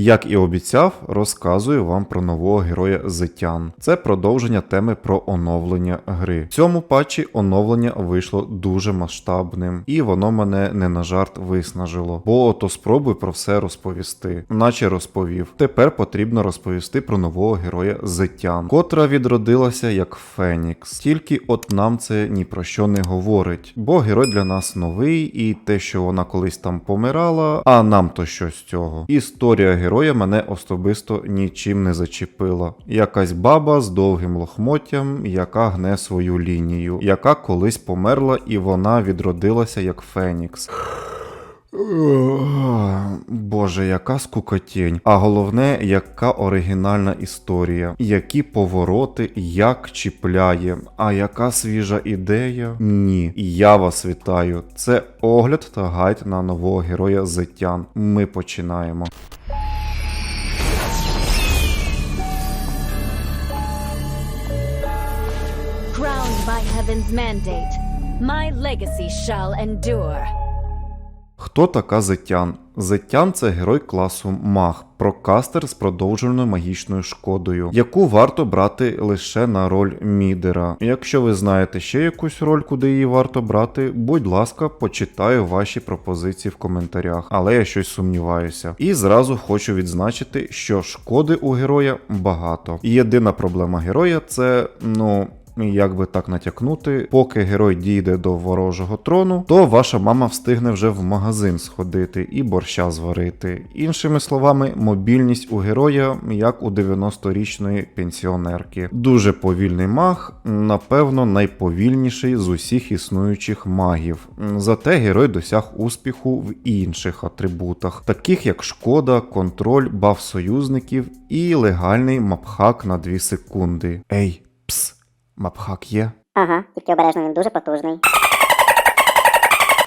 Як і обіцяв, розказую вам про нового героя Зетян. Це продовження теми про оновлення гри. В цьому патчі оновлення вийшло дуже масштабним, і воно мене не на жарт виснажило. Бо ото спробуй про все розповісти, наче розповів. Тепер потрібно розповісти про нового героя Зетян, котра відродилася як Фенікс. Тільки от нам це ні про що не говорить, бо герой для нас новий, і те, що вона колись там помирала, а нам то що з цього. Історія героя мене особисто нічим не зачепила. Якась баба з довгим лохмоттям, яка гне свою лінію, яка колись померла і вона відродилася як Фенікс. Боже, яка скукотінь. А головне, яка оригінальна історія, які повороти, як чіпляє, а яка свіжа ідея? Ні. Я вас вітаю. Це огляд та гайд на нового героя Зетян. Ми починаємо. By heaven's mandate, my legacy shall endure. Хто така Зетян? Зетян це герой класу Маг, прокастер з продовженою магічною шкодою, яку варто брати лише на роль мідера. Якщо ви знаєте ще якусь роль, куди її варто брати, будь ласка, почитаю ваші пропозиції в коментарях, але я щось сумніваюся. І зразу хочу відзначити, що шкоди у героя багато. І єдина проблема героя це, ну. Як би так натякнути, поки герой дійде до ворожого трону, то ваша мама встигне вже в магазин сходити і борща зварити. Іншими словами, мобільність у героя як у 90-річної пенсіонерки. Дуже повільний маг, напевно, найповільніший з усіх існуючих магів. Зате герой досяг успіху в інших атрибутах, таких як шкода, контроль, баф союзників і легальний мапхак на 2 секунди. Ей, пс! Мапхак є. Ага, тільки обережно він дуже потужний.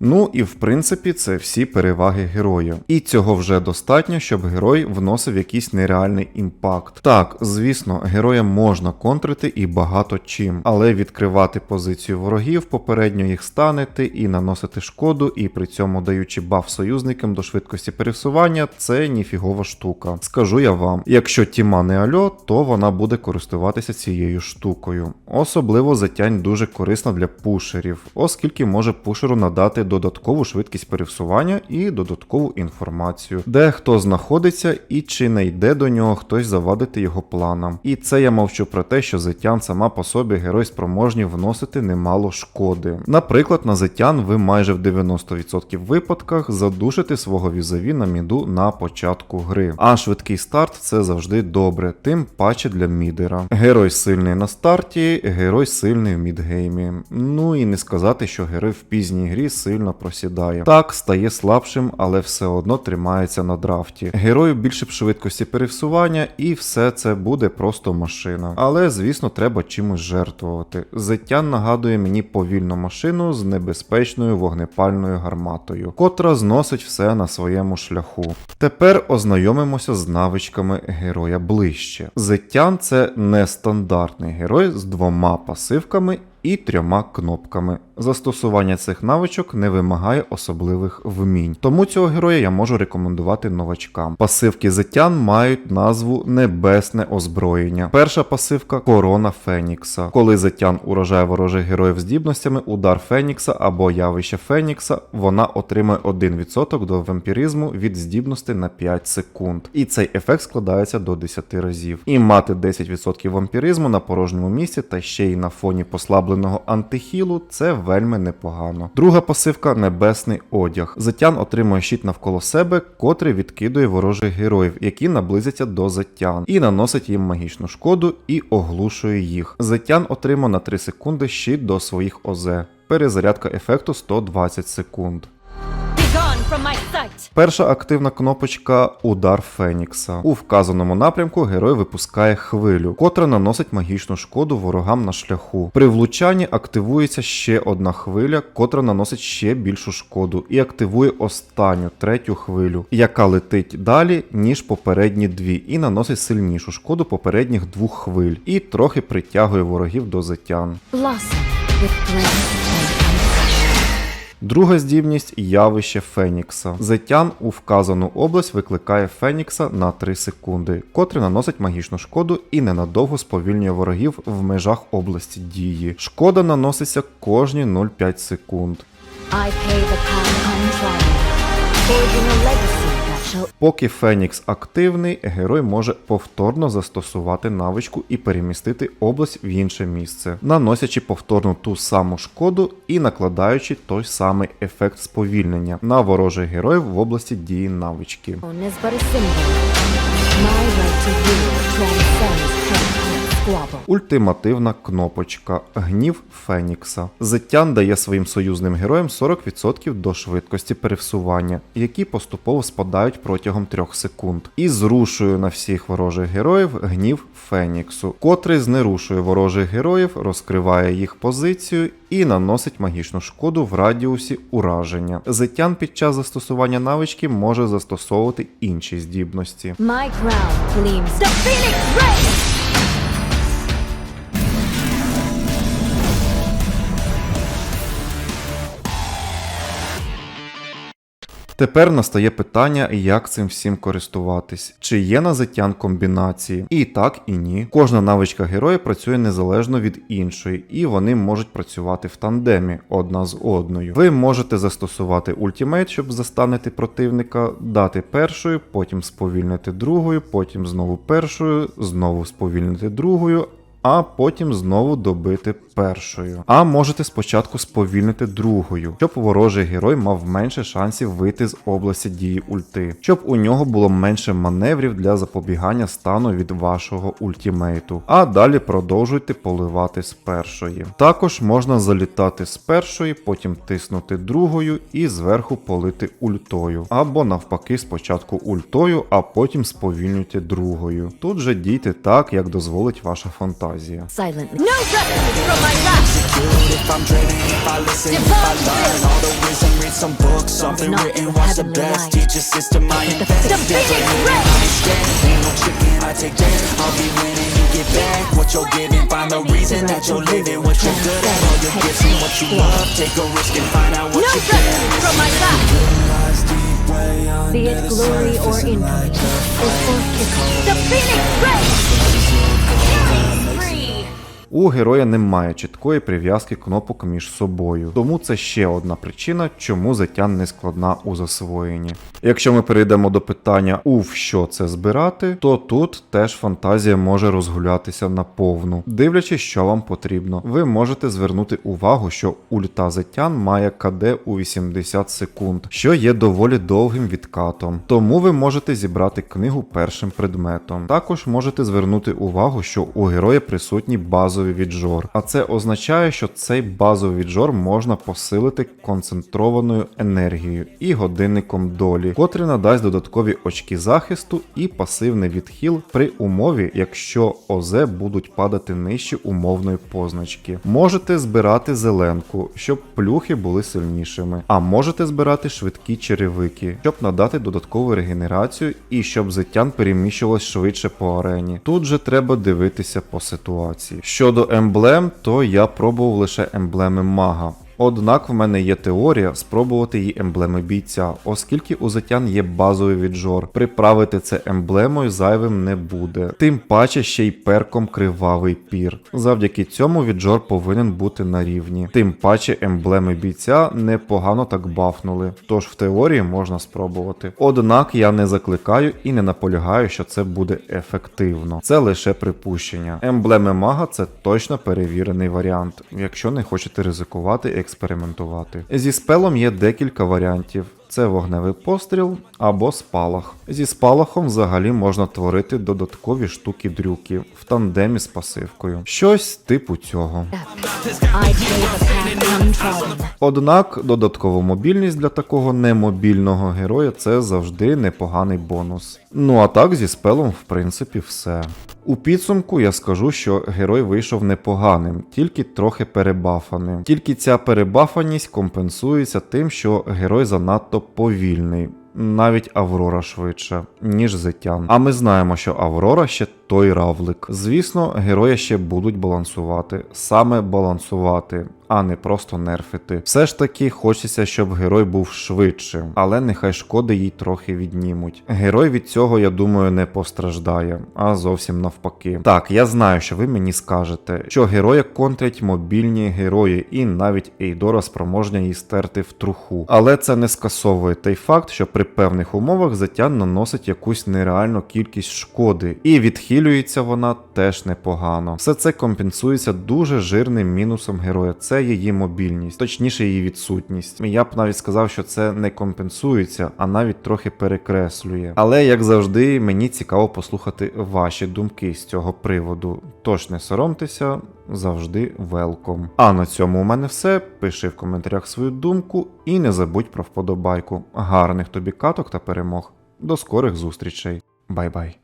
Ну і в принципі це всі переваги героя. І цього вже достатньо, щоб герой вносив якийсь нереальний імпакт. Так, звісно, героя можна контрити і багато чим, але відкривати позицію ворогів, попередньо їх станити і наносити шкоду, і при цьому даючи баф союзникам до швидкості пересування, це ніфігова штука. Скажу я вам, якщо тіма не альо, то вона буде користуватися цією штукою. Особливо затянь дуже корисна для пушерів, оскільки може пушеру надати додаткову швидкість пересування і додаткову інформацію, де хто знаходиться і чи не йде до нього хтось завадити його планам. І це я мовчу про те, що Зетян сама по собі герой спроможні вносити немало шкоди. Наприклад, на Зетян ви майже в 90% випадках задушите свого візаві на міду на початку гри. А швидкий старт це завжди добре, тим паче для мідера. Герой сильний на старті, герой сильний в мідгеймі. Ну і не сказати, що герой в пізній грі сильно просідає. Так, стає слабшим, але все одно тримається на драфті. Герою більше б швидкості пересування, і все це буде просто машина. Але, звісно, треба чимось жертвувати. Зеттян нагадує мені повільну машину з небезпечною вогнепальною гарматою, котра зносить все на своєму шляху. Тепер ознайомимося з навичками героя ближче. Зеттян це нестандартний герой з двома пасивками і трьома кнопками. Застосування цих навичок не вимагає особливих вмінь, тому цього героя я можу рекомендувати новачкам. Пасивки Зетян мають назву Небесне озброєння. Перша пасивка корона Фенікса. Коли Зетян уражає ворожих героїв здібностями, удар Фенікса або явище Фенікса, вона отримує 1% до вампіризму від здібності на 5 секунд. І цей ефект складається до 10 разів. І мати 10% вампіризму на порожньому місці та ще й на фоні послабленого антихілу це вельми непогано. Друга пасивка небесний одяг. Затян отримує щит навколо себе, котрий відкидує ворожих героїв, які наблизяться до затян, і наносить їм магічну шкоду і оглушує їх. Затян отримав на 3 секунди щит до своїх ОЗ. Перезарядка ефекту 120 секунд. Перша активна кнопочка Удар Фенікса. У вказаному напрямку герой випускає хвилю, котра наносить магічну шкоду ворогам на шляху. При влучанні активується ще одна хвиля, котра наносить ще більшу шкоду, і активує останню третю хвилю, яка летить далі, ніж попередні дві, і наносить сильнішу шкоду попередніх двох хвиль, і трохи притягує ворогів до затян. And Друга здібність явище Фенікса. Зетян у вказану область викликає Фенікса на 3 секунди, котрий наносить магічну шкоду і ненадовго сповільнює ворогів в межах області дії. Шкода наноситься кожні 0,5 секунд. I pay the Поки Фенікс активний, герой може повторно застосувати навичку і перемістити область в інше місце, наносячи повторно ту саму шкоду і накладаючи той самий ефект сповільнення на ворожих героїв в області дії навички. не is Ультимативна кнопочка Гнів Фенікса. Зеттян дає своїм союзним героям 40% до швидкості пересування, які поступово спадають протягом 3 секунд, і зрушує на всіх ворожих героїв гнів Феніксу, котрий знерушує ворожих героїв, розкриває їх позицію і наносить магічну шкоду в радіусі ураження. Зеттян під час застосування навички може застосовувати інші здібності. My crown gleams. The Phoenix Ray! Тепер настає питання, як цим всім користуватись. Чи є на зеттян комбінації? І так, і ні. Кожна навичка героя працює незалежно від іншої, і вони можуть працювати в тандемі одна з одною. Ви можете застосувати ультимейт, щоб застанити противника, дати першою, потім сповільнити другою, потім знову першою, знову сповільнити другою. А потім знову добити першою. А можете спочатку сповільнити другою, щоб ворожий герой мав менше шансів вийти з області дії ульти, щоб у нього було менше маневрів для запобігання стану від вашого ультімейту. А далі продовжуйте поливати з першої. Також можна залітати з першої, потім тиснути другою і зверху полити ультою. Або навпаки, спочатку ультою, а потім сповільнюйте другою. Тут же дійте так, як дозволить ваша фантазія. Silently. No justice from my wrath! if I'm driven, if I listen, if I learn all the wisdom, read some books, something Not written, the watch the best teacher system. I invest. The Phoenix Ray! Ain't no chicken, I take that. I'll be winning, you get back what you're giving. Find the reason that you're living, what you're good at, all your gifts and what you love. Take a risk and find out what No you can. justice from my wrath! Lies deep way Be it glory or surface and infamy, like or У героя немає чіткої прив'язки кнопок між собою, тому це ще одна причина, чому затян не складна у засвоєнні. Якщо ми перейдемо до питання, у що це збирати, то тут теж фантазія може розгулятися наповну. Дивлячись, що вам потрібно, ви можете звернути увагу, що ульта затян має КД у 80 секунд, що є доволі довгим відкатом. Тому ви можете зібрати книгу першим предметом. Також можете звернути увагу, що у героя присутній базовий віджор, а це означає, що цей базовий віджор можна посилити концентрованою енергією і годинником долі, котрий надасть додаткові очки захисту і пасивний відхил при умові, якщо ОЗ будуть падати нижче умовної позначки. Можете збирати зеленку, щоб плюхи були сильнішими, а можете збирати швидкі черевики, щоб надати додаткову регенерацію і щоб зиттян переміщувалось швидше по арені. Тут же треба дивитися по ситуації. Щодо емблем, то я пробував лише емблеми мага. Однак в мене є теорія спробувати її емблеми бійця, оскільки у затян є базовий віджор. Приправити це емблемою зайвим не буде. Тим паче ще й перком кривавий пір. Завдяки цьому віджор повинен бути на рівні. Тим паче емблеми бійця непогано так бафнули, тож в теорії можна спробувати. Однак я не закликаю і не наполягаю, що це буде ефективно. Це лише припущення. Емблеми мага це точно перевірений варіант, якщо не хочете ризикувати експериментувати. Зі спелом є декілька варіантів. Це вогневий постріл або спалах. Зі спалахом взагалі можна творити додаткові штуки дрюки в тандемі з пасивкою. Щось типу цього. Однак додаткова мобільність для такого немобільного героя це завжди непоганий бонус. Ну а так зі спелом, в принципі, все. У підсумку я скажу, що герой вийшов непоганим, тільки трохи перебафаним. Тільки ця перебафаність компенсується тим, що герой занадто повільний. Навіть Аврора швидше, ніж Зетян. А ми знаємо, що Аврора ще той равлик. Звісно, герої ще будуть балансувати, саме балансувати. А не просто нерфити. Все ж таки хочеться, щоб герой був швидшим, але нехай шкоди їй трохи віднімуть. Герой від цього, я думаю, не постраждає, а зовсім навпаки. Так, я знаю, що ви мені скажете, що героя контрять мобільні герої, і навіть Ейдора спроможня її стерти в труху. Але це не скасовує той факт, що при певних умовах затян наносить якусь нереальну кількість шкоди, і відхилюється вона теж непогано. Все це компенсується дуже жирним мінусом героя. Це її мобільність, точніше її відсутність. Я б навіть сказав, що це не компенсується, а навіть трохи перекреслює. Але як завжди, мені цікаво послухати ваші думки з цього приводу. Тож не соромтеся, завжди велком. А на цьому у мене все. Пиши в коментарях свою думку і не забудь про вподобайку. Гарних тобі каток та перемог. До скорих зустрічей. Бай-бай.